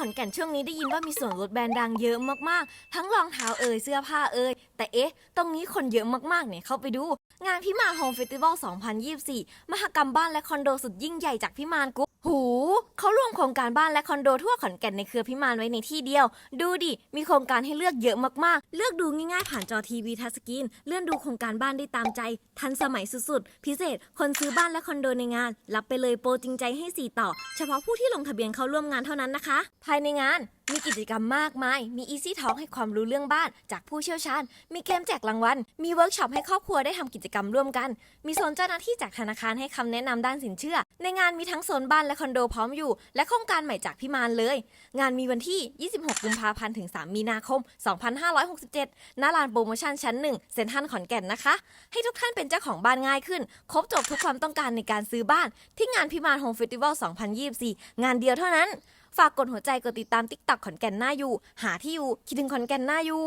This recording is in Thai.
ขอนแก่นช่วงนี้ได้ยินว่ามีส่วนลดแบรนด์ดังเยอะมากๆ ทั้งรองเท้าเอ่ยเสื้อผ้าเอ่ยแต่เอ๊ะ ตรงนี้คนเยอะมากๆ เนี่ยเข้าไปดู งานพิมานโฮมเฟสติวัล 2024 มหกรรมบ้านและคอนโดสุดยิ่งใหญ่จากพิมานกรุ๊ปหู เขารวมโครงการบ้านและคอนโดทั่วขอนแก่นในเครือพิมานไว้ในที่เดียว ดูดิ มีโครงการให้เลือกเยอะมากๆ เลือกดูง่ายๆผ่านจอทีวีทัชสกรีน เลื่อนดูโครงการบ้านได้ตามใจ ทันสมัยสุดๆ พิเศษ คนซื้อบ้านและคอนโดในงาน รับไปเลยโปรจริงใจให้ 4 ต่อ เฉพาะผู้ที่ลงทะเบียนเข้าร่วมงานเท่านั้นนะคะ ภายในงาน มีกิจกรรมมากมาย มี Easy Talk ให้ความรู้เรื่องบ้าน จากผู้เชี่ยวชาญ มีเกมแจกรางวัล มีเวิร์กช็อปให้ครอบครัวได้ทำกิจกรรมร่วมกัน มีโซนเจ้าหน้าที่จากธนาคารให้คำแนะนำด้านสินเชื่อ ในงานมีทั้งโซนบ้านและคอนโดพร้อมอยู่ และโครงการใหม่จากพิมานเลย งานมีวันที่ 26 กุมภาพันธ์ถึง 3 มีนาคม 2567ณลานโปรโมชั่นชั้น 1 เซ็นทรัลขอนแก่นนะคะ ให้ทุกท่านเป็นเจ้าของบ้านง่ายขึ้น ครบจบทุกความต้องการในการซื้อบ้าน ที่งานพิมานโฮมเฟสติวัล 2024 งานเดียวเท่านั้น ฝากกดหัวใจกดติดตามติ๊กต็อกขอนแก่นหน้าอยู่ หาที่อยู่ คิดถึงขอนแก่นหน้าอยู่